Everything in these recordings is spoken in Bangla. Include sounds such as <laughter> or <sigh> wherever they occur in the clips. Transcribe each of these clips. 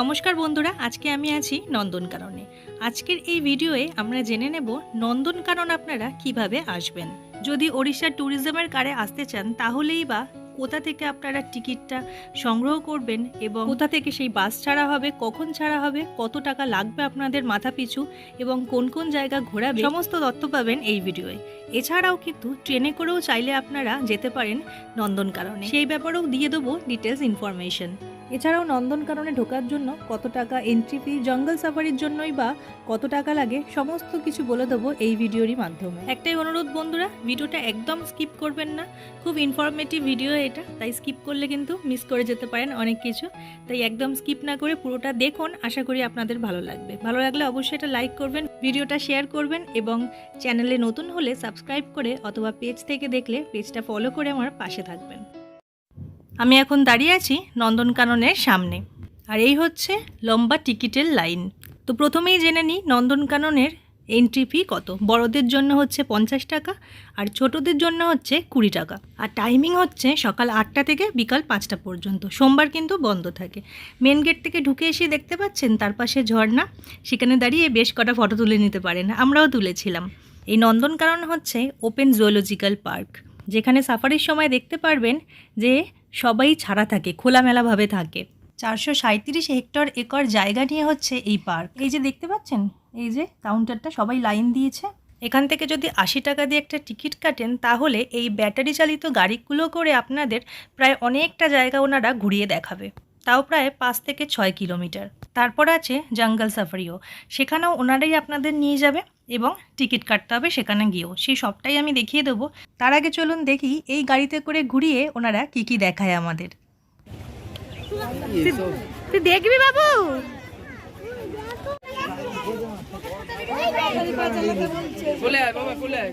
নমস্কার বন্ধুরা, আজকে আমি আছি নন্দনকাননে। আজকের এই ভিডিওয়ে আমরা জেনে নেব নন্দনকানন আপনারা কীভাবে আসবেন। যদি ওড়িশা ট্যুরিজমের কারে আসতে চান, তাহলেই বা কোথা থেকে আপনারা টিকিটটা সংগ্রহ করবেন এবং কোথা থেকে সেই বাস ছাড়া হবে, কখন ছাড়া হবে, কত টাকা লাগবে আপনাদের মাথা পিছু এবং কোন কোন জায়গা ঘোরাবে, সমস্ত তথ্য পাবেন এই ভিডিওয়ে। এছাড়াও কিন্তু ট্রেনে করেও চাইলে আপনারা যেতে পারেন নন্দনকাননে। সেই ব্যাপারেও দিয়ে দেবো ডিটেলস ইনফরমেশন এছাড়াও নন্দনকাননে ঢোকার জন্য কত টাকা এন্ট্রি ফি জঙ্গল সাফারির জন্যই বা কত টাকা লাগে, সমস্ত কিছু বলে দেবো এই ভিডিওরই মাধ্যমে। একটাই অনুরোধ বন্ধুরা, ভিডিওটা একদম স্কিপ করবেন না। খুব ইনফরমেটিভ ভিডিও এটা, তাই স্কিপ করলে কিন্তু মিস করে যেতে পারেন অনেক কিছু। তাই একদম স্কিপ না করে পুরোটা দেখুন, আশা করি আপনাদের ভালো লাগবে। ভালো লাগলে অবশ্যই এটা লাইক করবেন, ভিডিওটা শেয়ার করবেন এবং চ্যানেলে নতুন হলে সাবস্ক্রাইব করে অথবা পেজ থেকে দেখলে পেজটা ফলো করে আমার পাশে থাকবেন। আমি এখন দাঁড়িয়ে আছি নন্দনকাননের সামনে। আর এই হচ্ছে লম্বা টিকিটের লাইন। তো প্রথমেই জেনে নিই নন্দনকাননের এন্ট্রি ফি কত। বড়দের জন্য হচ্ছে পঞ্চাশ টাকা, আর ছোটদের জন্য হচ্ছে কুড়ি টাকা। আর টাইমিং হচ্ছে সকাল আটটা থেকে বিকাল পাঁচটা পর্যন্ত। সোমবার কিন্তু বন্ধ থাকে। মেন গেট থেকে ঢুকে এসে দেখতে পাচ্ছেন তার পাশে ঝর্ণা। সেখানে দাঁড়িয়ে বেশ কটা ফটো তুলে নিতে পারেন। আমরাও তুলেছিলাম। এই নন্দনকানন হচ্ছে ওপেন জুওলজিক্যাল পার্ক যেখানে সাফারির সময় দেখতে পারবেন যে সবাই ছাড়া থাকে, খোলামেলাভাবে থাকে। চারশো সাঁত্রিশ হেক্টর একর জায়গা নিয়ে হচ্ছে এই পার্ক। এই যে দেখতে পাচ্ছেন, এই যে কাউন্টারটা সবাই লাইন দিয়েছে। এখান থেকে যদি আশি টাকা দিয়ে একটা টিকিট কাটেন, তাহলে এই ব্যাটারি চালিত গাড়িগুলো করে আপনাদের প্রায় অনেকটা জায়গা ওনারা ঘুরিয়ে দেখাবে। তাও প্রায় পাঁচ থেকে ছয় কিলোমিটার। তারপর আছে জঙ্গল সাফারিও। সেখানেও ওনারাই আপনাদের নিয়ে যাবে এবং টিকিট কাটতে হবে সেখানে গিয়েও। সেই সবটাই আমি দেখিয়ে দেবো। তার আগে চলুন দেখি এই গাড়িতে করে ঘুরিয়ে ওনারা কি কি দেখায় আমাদের। তুই দেখবি বাবু? ফুলে আয় বাবা ফুলে আয়।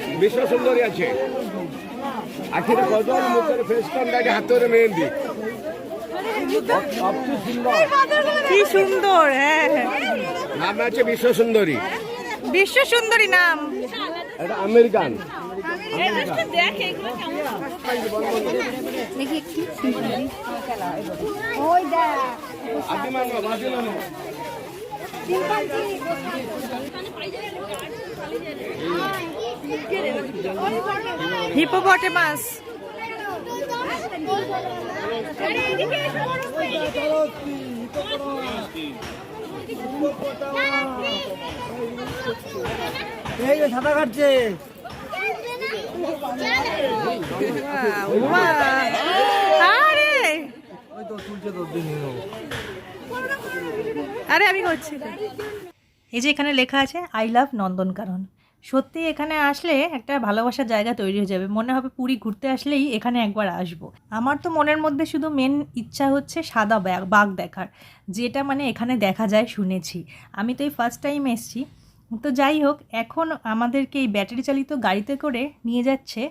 বিশ্ব সুন্দরী আছে। আখিরে গজল মুখের ফেস দাঁড়ি হাতের মেহেন্দি? কি সুন্দর হ্যাঁ নাম আছে বিশ্ব সুন্দরী। বিশ্ব সুন্দরী নাম। এটা আমেরিকান। আদি মানব হিপোপটেমাস। এই যে সাঁতার কাটছে। আরে। আমি করছি। এই যে এখানে লেখা আছে আই লাভ নন্দনকানন। সত্যি এখানে আসলে একটা ভালোবাসার জায়গা তৈরি হয়ে যাবে। মনে হবে পুরী ঘুরতে আসলেই এখানে একবার আসব। আমার তো মনের মধ্যে শুধু মেন ইচ্ছা হচ্ছে সাদা ব্যাগ বাঘ দেখার। যেটা মানে এখানে দেখা যায়, শুনেছি। আমি তো এই ফার্স্ট টাইম এসছি। তো যাই হোক, এখন আমাদেরকে এই ব্যাটারি চালিত গাড়িতে করে নিয়ে যাচ্ছে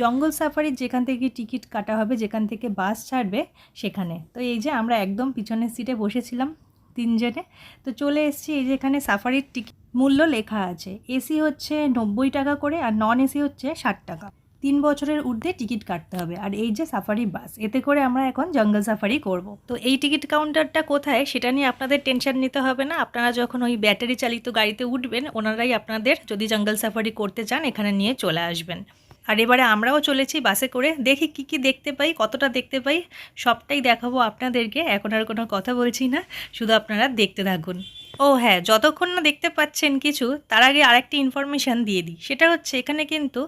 জঙ্গল সাফারির যেখান থেকে টিকিট কাটা হবে, যেখান থেকে বাস ছাড়বে, সেখানে। তো এই যে আমরা একদম পিছনের সিটে বসেছিলাম তিনজনে। তো চলে এসেছি এই যে এখানে সাফারির টিকিট মূল্য লেখা আছে। এসি হচ্ছে নব্বই টাকা করে আর নন এসি হচ্ছে ষাট টাকা। তিন বছরের ঊর্ধ্বে টিকিট কাটতে হবে। আর এই যে সাফারি বাস এতে করে আমরা এখন জঙ্গল সাফারি করব। তো এই টিকিট কাউন্টারটা কোথায় সেটা নিয়ে আপনাদের টেনশন নিতে হবে না। আপনারা যখন ওই ব্যাটারি চালিত গাড়িতে উঠবেন, ওনারাই আপনাদের যদি জঙ্গল সাফারি করতে চান, এখানে নিয়ে চলে আসবেন। আর এবারে আমরাও চলেছি বাসে করে। দেখি কি কি দেখতে পাই, কতটা দেখতে পাই। সবটাই দেখাবো আপনাদেরকে। এখন আর কোনো কথা বলছি না। শুধু আপনারা দেখতে থাকুন। ও হ্যাঁ যতক্ষণ না দেখতে পাচ্ছেন কিছু, তার আগে আরেকটি ইনফরমেশান দিয়ে দিই। সেটা হচ্ছে, এখানে কিন্তু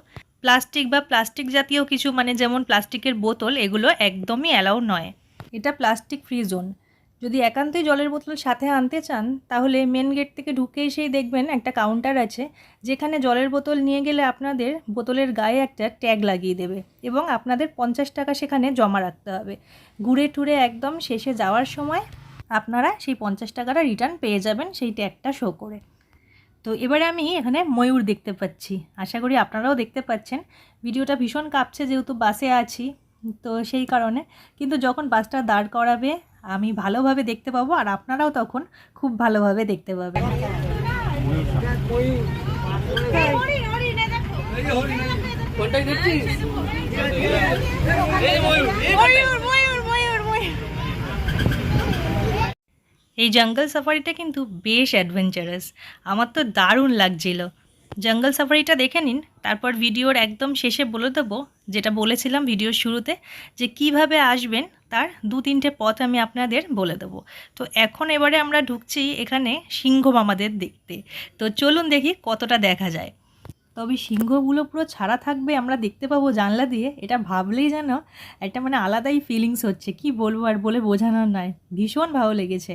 প্লাস্টিক বা প্লাস্টিক জাতীয় কিছু মানে যেমন প্লাস্টিকের বোতল, এগুলো একদমই অ্যালাউ নয়। এটা প্লাস্টিক ফ্রি জোন যদি একান্তই জলের বোতল সাথে আনতে চান, তাহলে মেন গেট থেকে ঢুকে এসেই দেখবেন একটা কাউন্টার আছে, যেখানে জলের বোতল নিয়ে গেলে আপনাদের বোতলের গায়ে একটা ট্যাগ লাগিয়ে দেবে এবং আপনাদের পঞ্চাশ টাকা সেখানে জমা রাখতে হবে। ঘুরে টুরে একদম শেষে যাওয়ার সময় আপনারা সেই পঞ্চাশ টাকাটা রিটার্ন পেয়ে যাবেন সেই ট্যাগটা শো করে। তো এবারে আমি এখানে ময়ূর দেখতে পাচ্ছি। আশা করি আপনারাও দেখতে পাচ্ছেন। ভিডিওটা ভীষণ কাঁপছে যেহেতু বাসে আছি। তো সেই কারণে। কিন্তু যখন বাসটা দাঁড় করাবে, আমি ভালোভাবে দেখতে পাবো আর আপনারাও তখন খুব ভালোভাবে দেখতে পাবেন। এই জঙ্গল সাফারিটা কিন্তু বেশ অ্যাডভেঞ্চারাস আমার তো দারুণ লাগছিল। জঙ্গল সাফারিটা দেখে নিন, তারপর ভিডিওর একদম শেষে বলে দেবো, যেটা বলেছিলাম ভিডিওর শুরুতে, যে কীভাবে আসবেন তার দু তিনটে পথ আমি আপনাদের বলে দেবো। তো এখন এবারে আমরা ঢুকছি এখানে সিংহ মামাদের দেখতে। তো চলুন দেখি কতটা দেখা যায়। তবে সিংহগুলো পুরো ছাড়া থাকবে, আমরা দেখতে পাবো জানলা দিয়ে, এটা ভাবলেই যেন একটা মানে আলাদাই ফিলিংস হচ্ছে, কি বলব আর বলে বোঝানোর নয়, ভীষণ ভালো লেগেছে।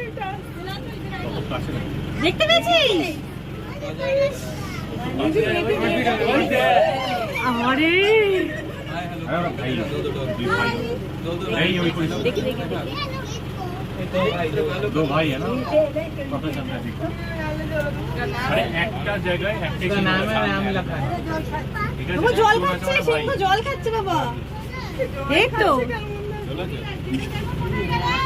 দেখতে পেয়েছিস আরে भाई भाई नहीं कोई दो भाई है ना प्रोफेसर में भी अरे একটা জায়গায় একটা নাম নাম লেখা ঠিক আছে বাবা জল তোমরা খাচ্ছে সবাই ভাই। সিংহ জল খাচ্ছে বাবা এই তো হাত দিয়ে ধরে আছে।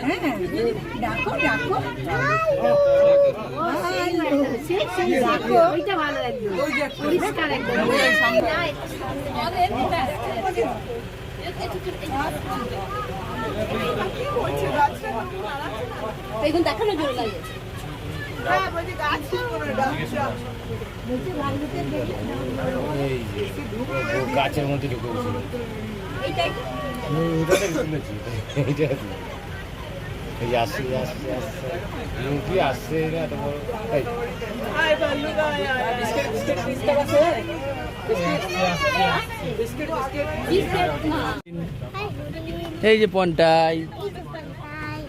হ্যাঁ ডাকো ডাকো। ওইটা ভালো একদম। পরিষ্কার একদম। এখন দেখানো জোর লাগে। গাছের মধ্যে ঢুকে এই আসছে আসছে আসছে। আসছে না এই, এই যে পন্টাই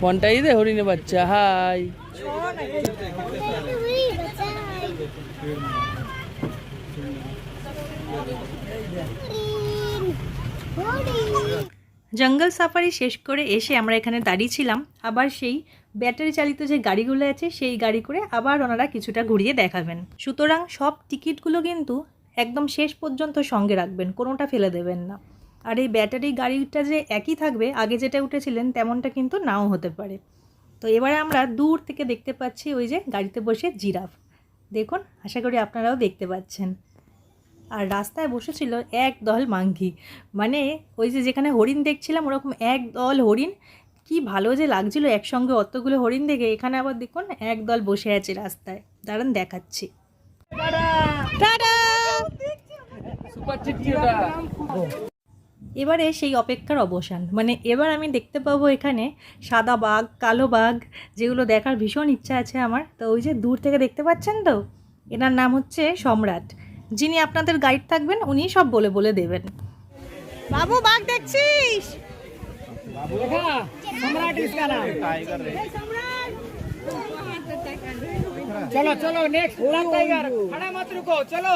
পন্টাই রে হরিণের বাচ্চা, হাই। জঙ্গল সাফারি শেষ করে এসে আমরা এখানে দাঁড়িয়েছিলাম আবার সেই ব্যাটারি চালিত যে গাড়িগুলো আছে, সেই গাড়ি করে আবার ওনারা কিছুটা ঘুরিয়ে দেখাবেন। সুতরাং সব টিকিটগুলো কিন্তু একদম শেষ পর্যন্ত সঙ্গে রাখবেন, কোনোটা ফেলে দেবেন না। আর এই ব্যাটারি গাড়িটা যে একই থাকবে আগে যেটা উঠেছিলেন তেমনটা কিন্তু নাও হতে পারে। তো এবারে আমরা দূর থেকে দেখতে পাচ্ছি ওই যে গাড়িতে বসে জিরাফ। দেখুন আশা করি আপনারাও দেখতে পাচ্ছেন। আর রাস্তায় বসেছিল এক দল মাংকি মানে ওই যে যেখানে হরিণ দেখছিলাম ওরকম এক দল হরিণ। কি ভালো যে লাগছিল একসঙ্গে অতগুলো হরিণ দেখে। এখানে আবার দেখুন এক দল বসে আছে রাস্তায়। দাঁড়ান দেখাচ্ছি। টাটা! এবারে সেই অপেক্ষার অবসান মানে এবার আমি দেখতে পাবো এখানে সাদা বাঘ কালো বাঘ যেগুলো দেখার ভীষণ ইচ্ছা আছে আমার তো ওই যে দূর থেকে দেখতে পাচ্ছেন তো এনার নাম হচ্ছে সম্রাট যিনি আপনাদের গাইড থাকবেন উনি সব বলে বলে দেবেন বাবু বাঘ দেখছিস চলো চলো নেক্সট টাইগার চলো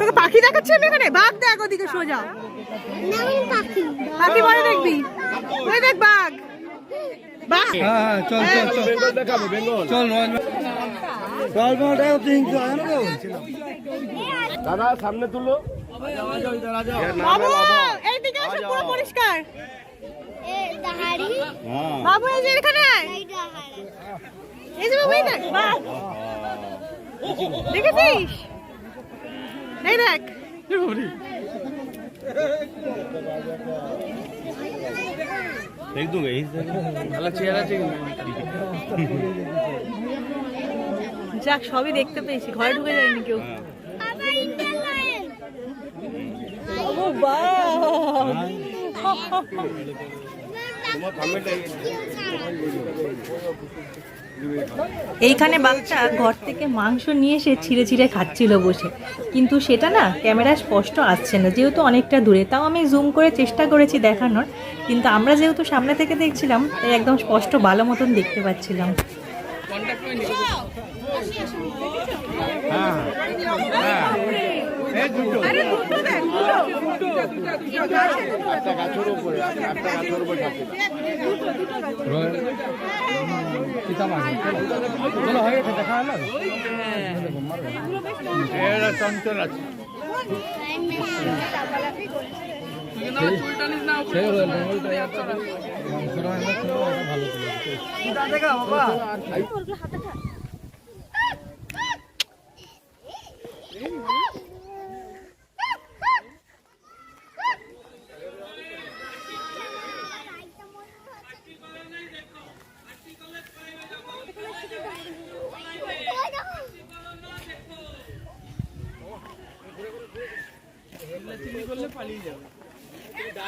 তোকে পাখি দেখাচ্ছি আমি এখানে? বাঘ দেখ ওদিকে সোজা। পাখি পাখি পরে দেখবি। ওই দেখ বাঘ। বাঘ? হ্যাঁ হ্যাঁ চল চল চল। বেঙ্গল দেখাবে বেঙ্গল চল নয় চল নটা তো হিংসা হয় দাদা সামনে তুলো। এইদিকে পুরো পরিষ্কার। বাবু এই যে এখানে। এই যে বাবু এই দেখ বাঘ। দেখেছিস? এই দেখ। ভালো চেহারা ঠিক যাক সবই দেখতে পেয়েছি। ঘরে ঢুকে যায়নি কেউ। লায়ন ও বাহ। <laughs> এইখানে বাচ্চা ঘর থেকে মাংস নিয়ে এসে ছিঁড়ে ছিঁড়ে খাচ্ছিল বসে। কিন্তু সেটা না ক্যামেরা স্পষ্ট আসছে না যেহেতু অনেকটা দূরে। তাও আমি জুম করে চেষ্টা করেছি দেখানোর কিন্তু আমরা যেহেতু সামনে থেকে দেখছিলাম তাই একদম স্পষ্ট ভালো মতন দেখতে পাচ্ছিলাম। একটা গাছের উপরে একটা গাছের উপরে থাকে চঞ্চল আছে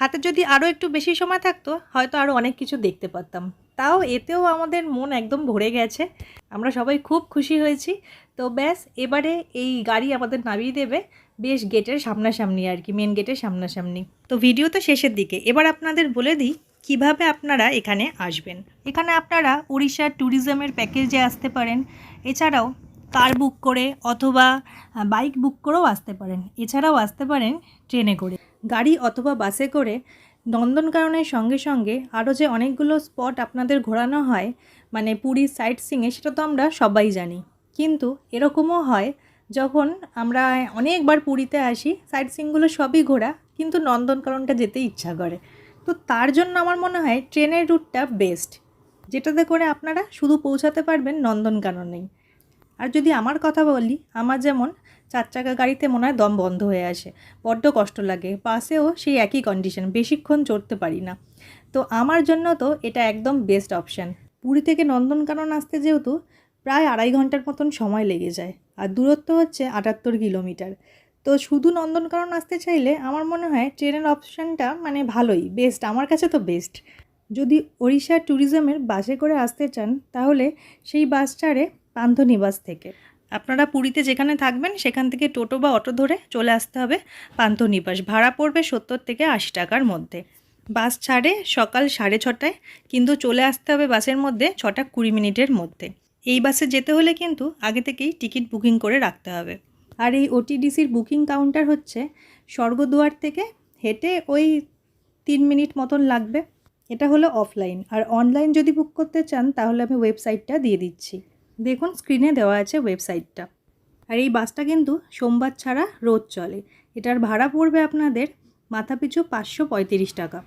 হাতে যদি আরও একটু বেশি সময় থাকতো, হয়তো আরও অনেক কিছু দেখতে পারতাম। তাও এতেও আমাদের মন একদম ভরে গেছে। আমরা সবাই খুব খুশি হয়েছি। তো ব্যাস, এবারে এই গাড়ি আমাদের নামিয়ে দেবে। বেশ গেটের সামনাসামনি আর কি মেন গেটের সামনাসামনি। তো ভিডিও তো শেষের দিকে। এবার আপনাদের বলে দিই, কীভাবে আপনারা এখানে আসবেন? এখানে আপনারা উড়িষ্যার ট্যুরিজমের প্যাকেজে আসতে পারেন। এছাড়াও কার বুক করে অথবা বাইক বুক করেও আসতে পারেন। এছাড়াও আসতে পারেন ট্রেনে করে। গাড়ি অথবা বাসে করে নন্দনকাননের সঙ্গে সঙ্গে আরও যে অনেকগুলো স্পট আপনাদের ঘোরানো হয় মানে পুরীর সাইট সিংয়ে সেটা তো আমরা সবাই জানি। কিন্তু এরকমও হয় যখন আমরা অনেকবার পুরীতে আসি সাইট সিংগুলো সবই ঘোরা, কিন্তু নন্দনকাননটা যেতে ইচ্ছা করে। তো তার জন্য আমার মনে হয় ট্রেনের রুটটা বেস্ট যেটাতে করে আপনারা শুধু পৌঁছাতে পারবেন নন্দনকাননেই। আর যদি আমার কথা বলি, আমার যেমন চার চাকা গাড়িতে মনে হয় দম বন্ধ হয়ে আসে। বড্ড কষ্ট লাগে। বাসেও সেই একই কন্ডিশন বেশিক্ষণ চড়তে পারি না। তো আমার জন্য তো এটা একদম বেস্ট অপশান পুরী থেকে নন্দনকানন আসতে যেহেতু প্রায় আড়াই ঘণ্টার মতন সময় লেগে যায়। আর দূরত্ব হচ্ছে আটাত্তর কিলোমিটার। তো শুধু নন্দনকানন আসতে চাইলে আমার মনে হয় ট্রেনের অপশানটা মানে ভালোই বেস্ট আমার কাছে তো বেস্ট যদি ওড়িশা ট্যুরিজমের বাসে করে আসতে চান, তাহলে সেই বাস ছাড়ে পান্থনিবাস থেকে। আপনারা পুরীতে যেখানে থাকবেন, সেখান থেকে টোটো বা অটো ধরে চলে আসতে হবে পান্থনিবাস। ভাড়া পড়বে সত্তর থেকে আশি টাকার মধ্যে। বাস ছাড়ে সকাল সাড়ে ছটায়, কিন্তু চলে আসতে হবে বাসের মধ্যে ছটা কুড়ি মিনিটের মধ্যে। এই বাসে যেতে হলে কিন্তু আগে থেকেই টিকিট বুকিং করে রাখতে হবে। আর এই ওটিডিসির বুকিং কাউন্টার হচ্ছে স্বর্গদুয়ার থেকে হেঁটে ওই তিন মিনিট মতন লাগবে। এটা হলো অফলাইন। আর অনলাইন যদি বুক করতে চান, তাহলে আমি ওয়েবসাইটটা দিয়ে দিচ্ছি। দেখুন স্ক্রিনে দেওয়া আছে ওয়েবসাইটটা আর এই বাসটা কিন্তু সোমবার ছাড়া রোজ চলে। এটার ভাড়া পড়বে আপনাদের মাথাপিছু পাঁচশো পঁয়ত্রিশ টাকা।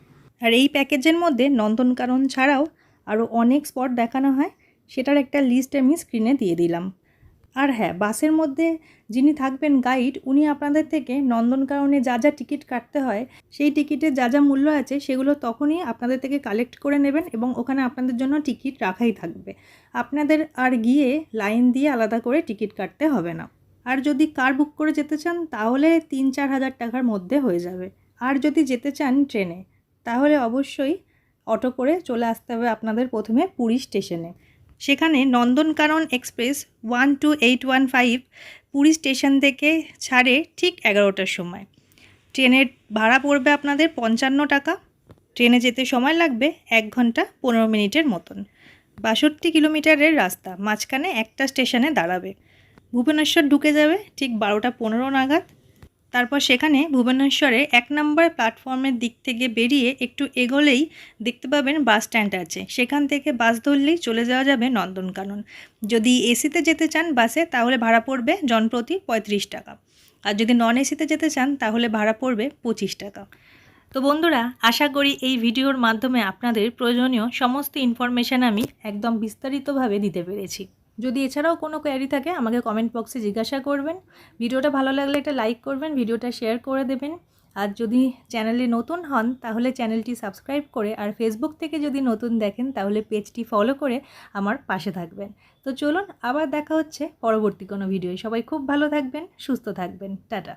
আর এই প্যাকেজের মধ্যে নন্দনকানন ছাড়াও আরও অনেক স্পট দেখানো হয়, সেটার একটা লিস্ট আমি স্ক্রিনে দিয়ে দিলাম। আর হ্যাঁ বাসের মধ্যে যিনি থাকবেন গাইড, উনি আপনাদের থেকে নন্দনকাননে যা যা টিকিট কাটতে হয়, সেই টিকিটের যা যা মূল্য আছে, সেগুলো তখনই আপনাদের থেকে কালেক্ট করে নেবেন এবং ওখানে আপনাদের জন্য টিকিট রাখাই থাকবে। আপনাদের আর গিয়ে লাইন দিয়ে আলাদা করে টিকিট কাটতে হবে না। আর যদি কার বুক করে যেতে চান, তাহলে তিন চার হাজার টাকার মধ্যে হয়ে যাবে। আর যদি যেতে চান ট্রেনে, তাহলে অবশ্যই অটো করে চলে আসতে হবে আপনাদের প্রথমে পুরী স্টেশনে। সেখানে Nandankanan express one two eight one five Puri station থেকে ছাড়ে ঠিক এগারোটার সময়। ট্রেনের ভাড়া পড়বে আপনাদের পঞ্চান্ন টাকা। ট্রেনে যেতে সময় লাগবে এক ঘণ্টা পনেরো মিনিটের মতন। বাষট্টি কিলোমিটারের রাস্তা, মাঝখানে একটা স্টেশনে দাঁড়াবে। ভুবনেশ্বর ঢুকে যাবে ঠিক বারোটা পনেরো নাগাদ। তারপর সেখানে ভুবনেশ্বরে এক নম্বর প্ল্যাটফর্মের দিক থেকে বেরিয়ে একটু এগোলেই দেখতে পাবেন বাস স্ট্যান্ড আছে। সেখান থেকে বাস ধরলেই চলে যাওয়া যাবে নন্দনকানন। যদি এসিতে যেতে চান বাসে, তাহলে ভাড়া পড়বে জনপ্রতি পঁয়ত্রিশ টাকা। আর যদি নন এসিতে যেতে চান, তাহলে ভাড়া পড়বে পঁচিশ টাকা। তো বন্ধুরা, আশা করি এই ভিডিওর মাধ্যমে আপনাদের প্রয়োজনীয় সমস্ত ইনফরমেশান আমি একদম বিস্তারিতভাবে দিতে পেরেছি। যদি এছাড়াও কোনো কোয়ারি থাকে, আমাকে কমেন্ট বক্সে জিজ্ঞাসা করবেন। ভিডিওটা ভালো লাগলে একটা লাইক করবেন, ভিডিওটা শেয়ার করে দেবেন। আর যদি চ্যানেলে নতুন হন, তাহলে চ্যানেলটি সাবস্ক্রাইব করে আর ফেসবুক থেকে যদি নতুন দেখেন, তাহলে পেজটি ফলো করে আমার পাশে থাকবেন। তো চলুন, আবার দেখা হচ্ছে পরবর্তী কোনো ভিডিও সবাই খুব ভালো থাকবেন, সুস্থ থাকবেন। টাটা।